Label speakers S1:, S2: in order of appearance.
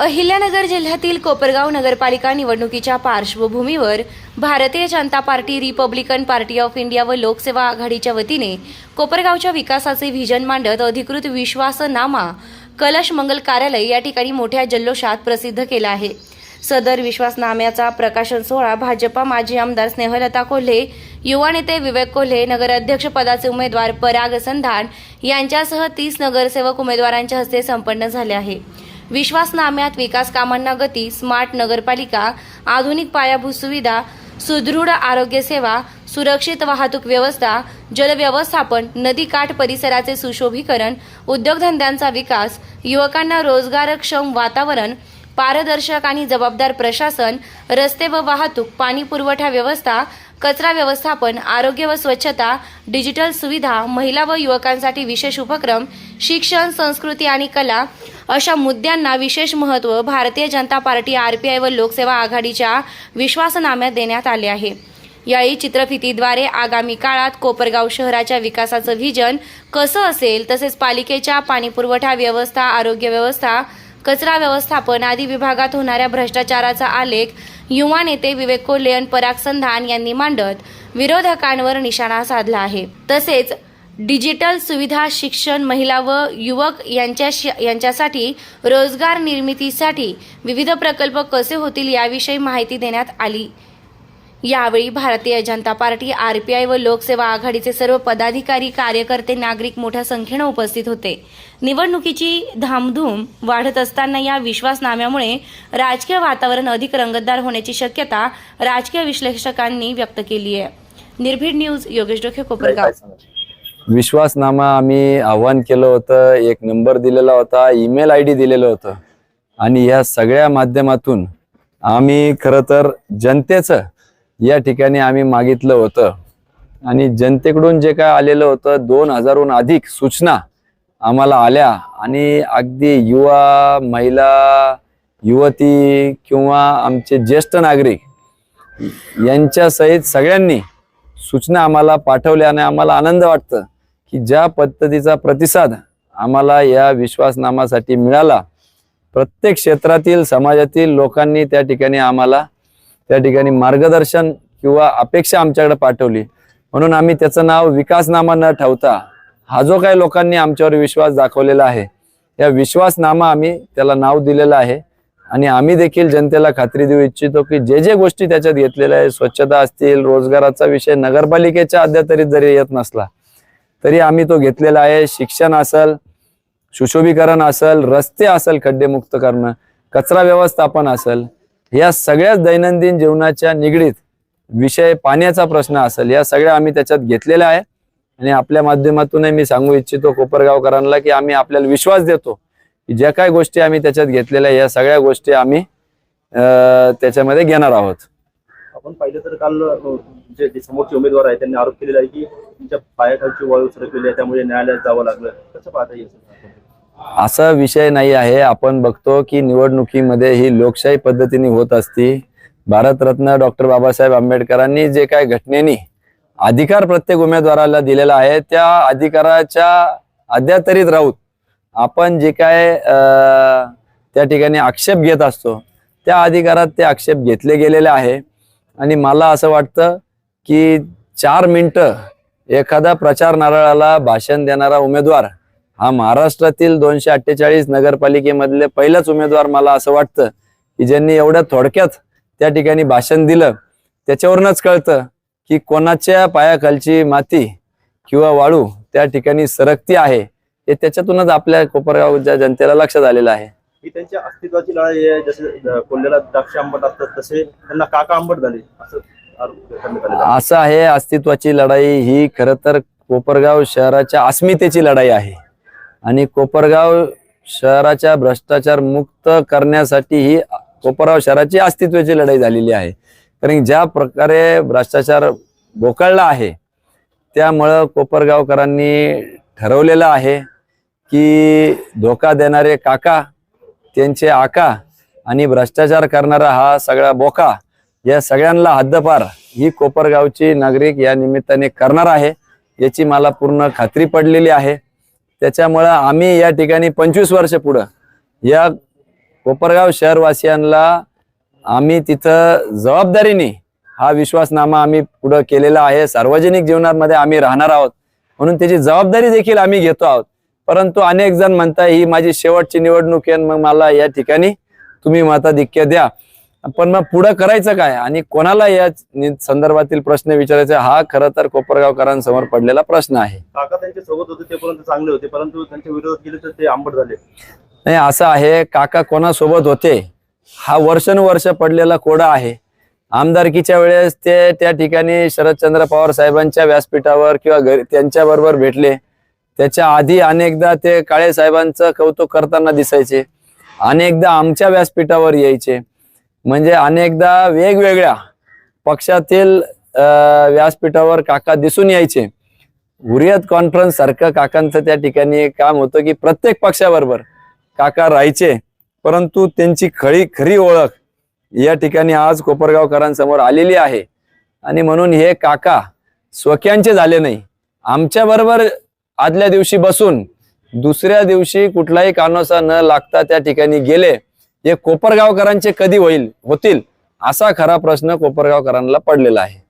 S1: अहिल्यानगर जिल्ह्यातील कोपरगाव नगरपालिका निवडणुकीच्या पार्श्वभूमीवर Bharatiya Janata party Republican party of India व लोकसेवा आघाडीच्या वतीने कोपरगावच्या विकासाचे व्हिजन मांडत अधिकृत विश्वासनामा कलश मंगल कार्यालय या ठिकाणी मोठ्या जल्लोषात प्रसिद्ध केला आहे. सदर विश्वासनाम्याचा प्रकाशन सोहळा भाजपा माजी आमदार स्नेहलता कोल्हे युवा नेते विवेक कोल्हे नगराध्यक्ष पदाचे उमेदवार पराग संधान यांच्यासह तीस नगरसेवक उमेदवारांच्या हस्ते संपन्न झाले आहे. विश्वासनाम्यात विकास कामांना गती स्मार्ट नगरपालिका आधुनिक पायाभूत सुविधा सुदृढ आरोग्यसेवा सुरक्षित वाहतूक व्यवस्था जलव्यवस्थापन नदीकाठ परिसराचे सुशोभीकरण उद्योगधंद्यांचा विकास युवकांना रोजगारक्षम वातावरण पारदर्शक आणि जबाबदार प्रशासन रस्ते व वाहतूक पाणी पुरवठा व्यवस्था कचरा व्यवस्थापन आरोग्य व स्वच्छता डिजिटल सुविधा महिला व युवकांसाठी विशेष उपक्रम शिक्षण संस्कृती आणि कला अशा मुद्द्यांना विशेष महत्त्व भारतीय जनता पार्टी आरपीआय व लोकसेवा आघाडीच्या विश्वासनाम्यात देण्यात आले आहे. यावेळी चित्रफितीद्वारे आगामी काळात कोपरगाव शहराच्या विकासाचं व्हिजन कसं असेल तसेच पालिकेच्या पाणीपुरवठा व्यवस्था आरोग्य व्यवस्था कचरा व्यवस्थापन आदी विभागात होणाऱ्या भ्रष्टाचाराचा आलेख युवा नेते विवेक कोल्हे आणि पराग संधान यांनी मांडत विरोधकांवर निशाणा साधला आहे. तसेच डिजिटल सुविधा शिक्षण महिला व युवक यांच्या यांच्यासाठी रोजगार निर्मितीसाठी विविध प्रकल्प कसे होतील याविषयी माहिती देण्यात आली. यावेळी भारतीय जनता पार्टी आरपीआय व लोकसेवा आघाडीचे सर्व पदाधिकारी कार्यकर्ते नागरिक मोठ्या संख्येनं उपस्थित होते. निवडणुकीची धामधूम वाढत असताना या विश्वासनाम्यामुळे राजकीय वातावरण अधिक रंगतदार होण्याची शक्यता राजकीय विश्लेषकांनी व्यक्त केली आहे. निर्भीड न्यूज योगेश डोखे कोपरगाव.
S2: विश्वासनामा आम्ही आव्हान केलं होतं एक नंबर दिलेला होता ईमेल आय डी दिलेलं होतं. आणि या सगळ्या माध्यमातून आम्ही खरं तर जनतेचं या ठिकाणी आम्ही मागितलं होतं. आणि जनतेकडून जे काय आलेलं होतं दोन हजारहून अधिक सूचना आम्हाला आल्या. आणि अगदी युवा महिला युवती किंवा आमचे ज्येष्ठ नागरिक यांच्यासहित सगळ्यांनी सूचना आम्हाला पाठवल्या आणि आम्हाला आनंद वाटतं की ज्या पद्धतीचा प्रतिसाद आम्हाला या विश्वासनामासाठी मिळाला प्रत्येक क्षेत्रातील समाजातील लोकांनी त्या ठिकाणी आम्हाला त्या ठिकाणी मार्गदर्शन किंवा अपेक्षा आमच्याकडे पाठवली. म्हणून आम्ही त्याचं नाव विकासनामा न ठेवता. हा जो काही लोकांनी आमच्यावर विश्वास दाखवलेला आहे या विश्वासनामा आम्ही त्याला नाव दिलेलं आहे. आणि आम्ही देखील जनतेला खात्री देऊ इच्छितो की जे जे गोष्टी त्याच्यात घेतलेल्या आहे स्वच्छता असतील रोजगाराचा विषय नगरपालिकेच्या अद्यातरीत जरी येत नसला तरी आम्ही तो घेतलेला आहे. शिक्षण असेल सुशोभीकरण असेल रस्ते असेल खड्डेमुक्त करणं कचरा व्यवस्थापन असेल या सगळ्याच दैनंदिन जीवनाच्या निगडीत विषय पाण्याचा प्रश्न असेल या सगळ्या आम्ही त्याच्यात घेतलेल्या आहे आणि आपल्या माध्यमातूनही मी सांगू इच्छितो कोपरगावकरांना की आम्ही आपल्याला विश्वास देतो की ज्या काही गोष्टी आम्ही त्याच्यात घेतलेल्या या सगळ्या गोष्टी आम्ही त्याच्यामध्ये घेणार आहोत.
S3: आपण पाहिलं तर काल जे समोरचे उमेदवार आहेत त्यांनी आरोप केलेला आहे की त्यांच्या पायाखालची वायू सरकलेली आहे त्यामुळे न्यायालयात जावं लागलं. कसं पाहता येईल?
S2: असा विषय नाही आहे. आपण बघतो की निवडणुकीमध्ये ही लोकशाही पद्धतीने होत असती. भारतरत्न डॉक्टर बाबासाहेब आंबेडकरांनी जे काय घटनेनी अधिकार प्रत्येक उमेदवाराला दिलेला आहे त्या अधिकाराच्या अध्यातरीत राहून आपण जे काय त्या ठिकाणी आक्षेप घेत असतो त्या अधिकारात ते आक्षेप घेतले गेलेले आहे. आणि मला असं वाटतं की चार मिनटं एखादा प्रचार नारळाला भाषण देणारा उमेदवार हा महाराष्ट्रातील दोनशे अठ्ठेचाळीस नगरपालिकेमधले पहिलाच उमेदवार मला असं वाटतं की ज्यांनी एवढ्या थोडक्यात त्या ठिकाणी भाषण दिलं त्याच्यावरूनच कळतं की कोणाच्या पायाखालची माती किंवा वाळू त्या ठिकाणी सरकती आहे हे त्याच्यातूनच आपल्या कोपरगावच्या जनतेला लक्षात आलेलं आहे.
S3: ही त्यांच्या अस्तित्वाची लढाई आहे जसे कोल्ह्याला द्राक्ष आंबट असतात तसे त्यांना काका आंबट झाले. असं.
S2: असं आहे अस्तित्वाची लढाई ही खरं तर कोपरगाव शहराच्या अस्मितेची लढाई आहे. आणि कोपरगाव शहराच्या भ्रष्टाचार मुक्त करण्यासाठी ही कोपरगाव शहराची अस्तित्वाची लढाई झालेली आहे. कारण ज्या प्रकारे भ्रष्टाचार बोकळला आहे त्यामुळं कोपरगावकरांनी ठरवलेलं आहे की धोका देणारे काका त्यांचे आका आणि भ्रष्टाचार करणारा हा सगळा बोका या सगळ्यांना हद्दपार ही कोपरगावची नागरिक या निमित्ताने करणार आहे याची मला पूर्ण खात्री पडलेली आहे. त्याच्यामुळं आम्ही या ठिकाणी पंचवीस वर्ष पुढं या कोपरगाव शहरवासियांना आम्ही तिथं जबाबदारीने हा विश्वासनामा आम्ही पुढं केलेला आहे. सार्वजनिक जीवनामध्ये आम्ही राहणार आहोत. म्हणून त्याची जबाबदारी देखील आम्ही घेतो आहोत. परंतु अनेक जण म्हणताय ही माझी शेवटची निवडणूक आहे आणि मग मला या ठिकाणी तुम्ही मताधिक्य द्या. पण मग पुढं करायचं काय? आणि कोणाला या संदर्भातील प्रश्न विचारायचा? हा खरं तर कोपरगावकरांसमोर पडलेला प्रश्न आहे.
S3: काका त्यांच्यासोबत होते तेपर्यंत चांगले होते परंतु त्यांच्या विरोधात गेले तर ते आंबट झाले.
S2: नाही असं आहे काका कोणासोबत होते? हा वर्षानुवर्ष पडलेला कोडा आहे. आमदारकीच्या वेळेस ते त्या ठिकाणी शरदचंद्र पवार साहेबांच्या व्यासपीठावर किंवा त्यांच्या बरोबर भेटले. त्याच्या आधी अनेकदा ते काळे साहेबांचं कौतुक करताना दिसायचे. अनेकदा आमच्या व्यासपीठावर यायचे. म्हणजे अनेकदा वेगवेगळ्या पक्षातील व्यासपीठावर काका दिसून यायचे. हुरियत कॉन्फरन्स सारखं काकांचं त्या ठिकाणी एक काम होतं की प्रत्येक पक्षाबरोबर काका राहायचे परंतु त्यांची खरी खरी ओळख या ठिकाणी आज कोपरगावकरांसमोर आलेली आहे. आणि म्हणून हे काका स्वक्यांचे झाले नाही. आमच्या बरोबर आदल्या दिवशी बसून दुसऱ्या दिवशी कुठलाही कानोसा न लागता त्या ठिकाणी गेले. हे कोपरगावकरांचे कधी होईल होतील असा खरा प्रश्न कोपरगावकरांना पडलेला आहे.